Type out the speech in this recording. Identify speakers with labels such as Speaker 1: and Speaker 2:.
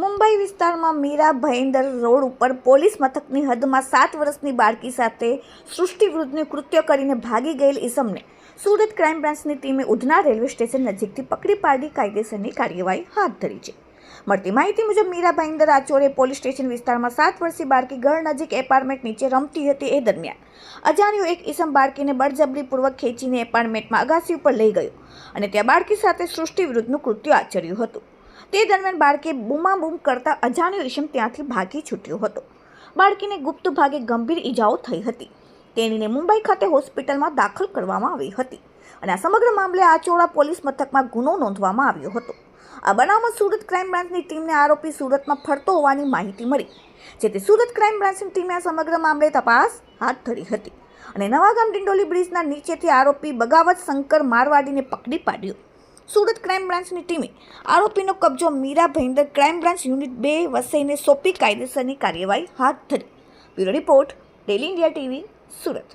Speaker 1: મુંબઈ વિસ્તારમાં મીરા ભયંદર રોડ ઉપર પોલીસ મથકની હદમાં સાત વર્ષની બાળકી સાથે સૃષ્ટિવૃદ્ધનું કૃત્ય કરીને ભાગી ગયેલ ઈસમને. સુરત ક્રાઇમ બ્રાન્ચની ટીમે ઉધના રેલવે સ્ટેશન નજીકથી પકડી પાડી કાયદેસરની કાર્યવાહી હાથ ધરી છે. મળતી માહિતી મુજબ મીરા ભાઈન્દર આચોરે પોલીસ સ્ટેશન વિસ્તારમાં સાત વર્ષીય બાળકી ઘર નજીક એપાર્ટમેન્ટ નીચે રમતી હતી એ દરમિયાન. અજાણ્યો એક ઈસમ બાળકીને બળજબરીપૂર્વક ખેંચીને એપાર્ટમેન્ટમાં અગાસી ઉપર લઈ ગયો અને ત્યાં બાળકી સાથે સૃષ્ટિ વિરુદ્ધનું કૃત્ય આચર્યું હતું. તે દરમિયાન બાળકે બૂમાબૂમ કરતા અજાણ્યો ઈશમ ત્યાંથી ભાગી છૂટ્યો હતો. બાળકીને ગુપ્ત ભાગે ગંભીર ઈજાઓ થઈ હતી. તેણીને મુંબઈ ખાતે હોસ્પિટલમાં દાખલ કરવામાં આવી હતી અને આ સમગ્ર મામલે આચોડા પોલીસ મથકમાં ગુનો નોંધવામાં આવ્યો હતો. આ બનાવમાં સુરત ક્રાઇમ બ્રાન્ચની ટીમને આરોપી સુરતમાં ફરતો હોવાની માહિતી મળી, જેથી સુરત ક્રાઇમ બ્રાન્ચની ટીમે આ સમગ્ર મામલે તપાસ હાથ ધરી હતી અને નવાગામ ડિંડોલી બ્રિજના નીચેથી આરોપી બગાવત શંકર મારવાડીને પકડી પાડ્યો. સુરત ક્રાઇમ બ્રાન્ચની ટીમે આરોપીનો કબજો Mira Bhayandar crime branch unit બે વસઈને સોંપી કાયદેસરની કાર્યવાહી હાથ ધરી. Bureau report daily India TV Surat.